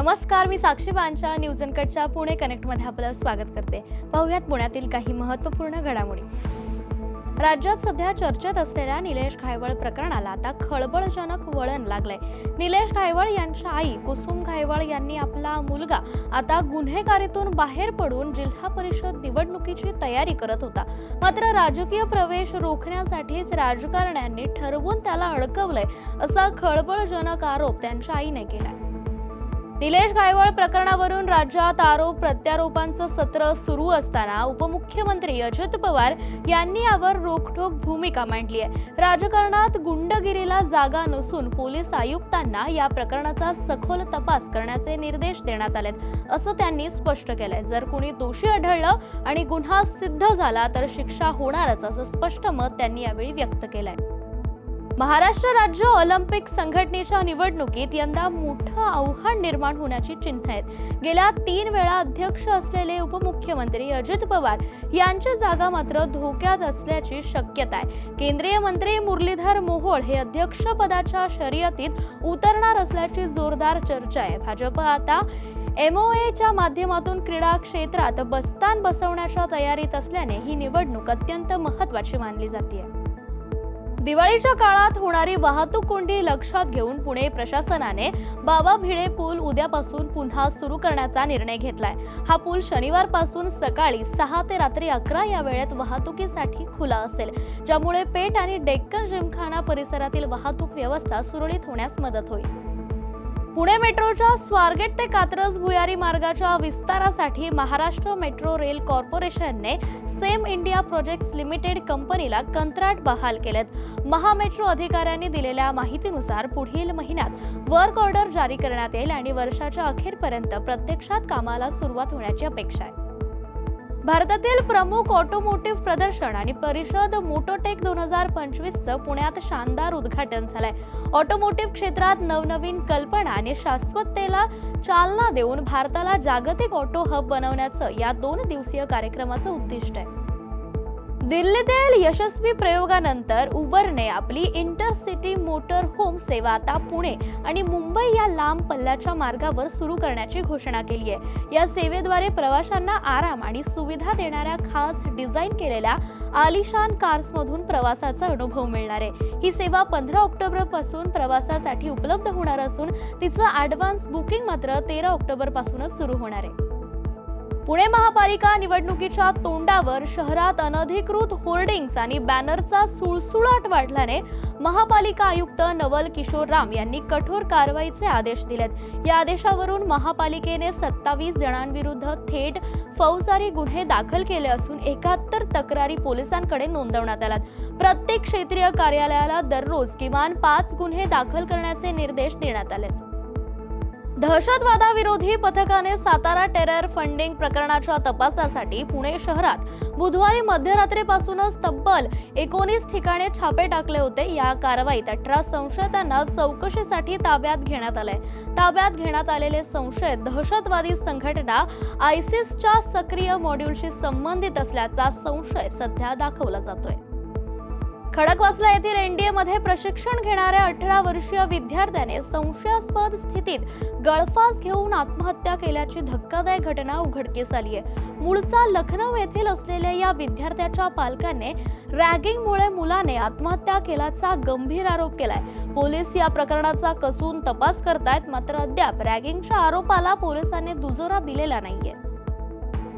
नमस्कार मी साक्षी बांच्या न्यूज अनकटच्या पुणे कनेक्टमध्ये आपलं स्वागत करते. पाहुयात पुण्यातील काही महत्त्वपूर्ण घडामोडी. राज्यात सध्या चर्चेत असलेल्या निलेश घायवळ प्रकरणाला आता खळबळजनक वळण लागलंय. निलेश घायवळ यांच्या आई कुसुम घायवळ यांनी आपला मुलगा आता गुन्हेगारीतून बाहेर पडून जिल्हा परिषद निवडणुकीची तयारी करत होता. मात्र राजकीय प्रवेश रोखण्यासाठीच राजकारण्यांनी ठरवून त्याला अडकवलंय असा खळबळजनक आरोप त्यांच्या आईने केलाय. निलेश गायवळ प्रकरणावरून राज्यात आरोप प्रत्यारोपांचं सत्र सुरू असताना उपमुख्यमंत्री अजित पवार यांनी यावर रोखठोक भूमिका मांडली आहे. राजकारणात गुंडगिरीला जागा नसून पोलीस आयुक्तांना या प्रकरणाचा सखोल तपास करण्याचे निर्देश देण्यात आलेत असं त्यांनी स्पष्ट केलंय. जर कुणी दोषी आढळलं आणि गुन्हा सिद्ध झाला तर शिक्षा होणारच असं स्पष्ट मत त्यांनी यावेळी व्यक्त केलंय. महाराष्ट्र राज्य ऑलिम्पिक संघटनेच्या निवडणुकीत यंदा मोठं आव्हान निर्माण होण्याची चिन्ह आहेत गेल्या तीन वेळा अध्यक्ष असलेले उपमुख्यमंत्री अजित पवार यांची जागा मात्र धोक्यात असल्याची शक्यता आहे. केंद्रीय मंत्री मुरलीधर मोहोळ हे अध्यक्षपदाच्या शर्यतीत उतरणार असल्याची जोरदार चर्चा आहे. भाजप आता एमओएच्या माध्यमातून क्रीडा क्षेत्रात बस्तान बसवण्याच्या तयारीत असल्याने ही निवडणूक अत्यंत महत्वाची मानली जाते दिवाळीच्या काळात होणारी वाहतूक कोंडी लक्षात घेऊन पुणे प्रशासनाने बाबा भिडे पूल उद्यापासून पुन्हा सुरू करण्याचा निर्णय घेतलाय. हा पूल शनिवारपासून सकाळी सहा ते रात्री अकरा या वेळेत वाहतुकीसाठी खुला असेल ज्यामुळे पेठ आणि डेक्कन जिमखाना परिसरातील वाहतूक व्यवस्था सुरळीत होण्यास मदत होईल. पुणे मेट्रोच्या स्वारगेट ते कात्रज भुयारी मार्गाच्या विस्तारासाठी महाराष्ट्र मेट्रो रेल कॉर्पोरेशनने सेम इंडिया प्रोजेक्ट्स लिमिटेड कंपनीला कंत्राट बहाल केलेत. महामेट्रो अधिकाऱ्यांनी दिलेल्या माहितीनुसार पुढील महिन्यात वर्क ऑर्डर जारी करण्यात येईल आणि वर्षाच्या अखेरपर्यंत प्रत्यक्षात कामाला सुरुवात होण्याची अपेक्षा आहे. भारतातील प्रमुख ऑटोमोटिव्ह प्रदर्शन आणि परिषद मोटोटेक दोन हजार पंचवीसचं पुण्यात शानदार उद्घाटन झालंय. ऑटोमोटिव्ह क्षेत्रात नवनवीन कल्पना आणि शाश्वततेला चालना देऊन भारताला जागतिक ऑटो हब बनवण्याचं या दोन दिवसीय कार्यक्रमाचं उद्दिष्ट आहे. दिल्लीतील यशस्वी प्रयोगानंतर उबरने आपली इंटरसिटी मोटर होम सेवा आता पुणे आणि मुंबई या लांब पल्ल्याच्या मार्गावर सुरू करण्याची घोषणा केली आहे या सेवेद्वारे प्रवाशांना आराम आणि सुविधा देणाऱ्या खास डिझाईन केलेल्या आलिशान कार्समधून प्रवासाचा अनुभव मिळणार आहे. ही सेवा पंधरा ऑक्टोबरपासून प्रवासासाठी उपलब्ध होणार असून तिचं ॲडव्हान्स बुकिंग मात्र तेरा ऑक्टोबरपासूनच सुरू होणार आहे. पुणे महापालिका निवडणुकीच्या तोंडावर शहरात अनधिकृत होर्डिंग्स आणि बॅनरचा सुळसुळाट वाढल्याने महापालिका आयुक्त नवल किशोर राम यांनी कठोर कारवाईचे आदेश दिलेत. या आदेशावरून महापालिकेने सत्तावीस जणांविरुद्ध थेट फौजदारी गुन्हे दाखल केले असून एकाहत्तर तक्रारी पोलिसांकडे नोंदवण्यात आल्यात. प्रत्येक क्षेत्रीय कार्यालयाला दररोज किमान पाच गुन्हे दाखल करण्याचे निर्देश देण्यात आलेत. दहशतवादाविरोधी पथकाने सातारा टेरर फंडिंग प्रकरणाच्या तपासासाठी पुणे शहरात बुधवारी मध्यरात्रीपासूनच तब्बल एकोणीस ठिकाणी छापे टाकले होते. या कारवाईत अठरा संशयितांना चौकशीसाठी ताब्यात घेण्यात आलंय. ताब्यात घेण्यात आलेले संशयित दहशतवादी संघटना आयसिसच्या सक्रिय मॉड्यूलशी संबंधित असल्याचा संशय सध्या दाखवला जातोय. खडकवासला येथील एनडीए मध्ये प्रशिक्षण घेणाऱ्या अठरा वर्षीय विद्यार्थ्याने संशयास्पद स्थितीत गळफास घेऊन आत्महत्या केल्याची धक्कादायक घटना उघडकीस आली आहे. मूळचा लखनौ येथील असलेल्या या विद्यार्थ्याच्या पालकांनी रॅगिंगमुळे मुलाने आत्महत्या केल्याचा गंभीर आरोप केलाय. पोलीस या प्रकरणाचा कसून तपास करतायत मात्र अद्याप रॅगिंगच्या आरोपाला पोलिसांनी दुजोरा दिलेला नाहीये.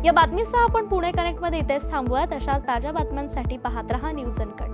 या बातमीसह आपण पुणे कनेक्टमध्ये इथेच थांबूयात. अशाच ताज्या बातम्यांसाठी पाहत रहा न्यूज अनकट.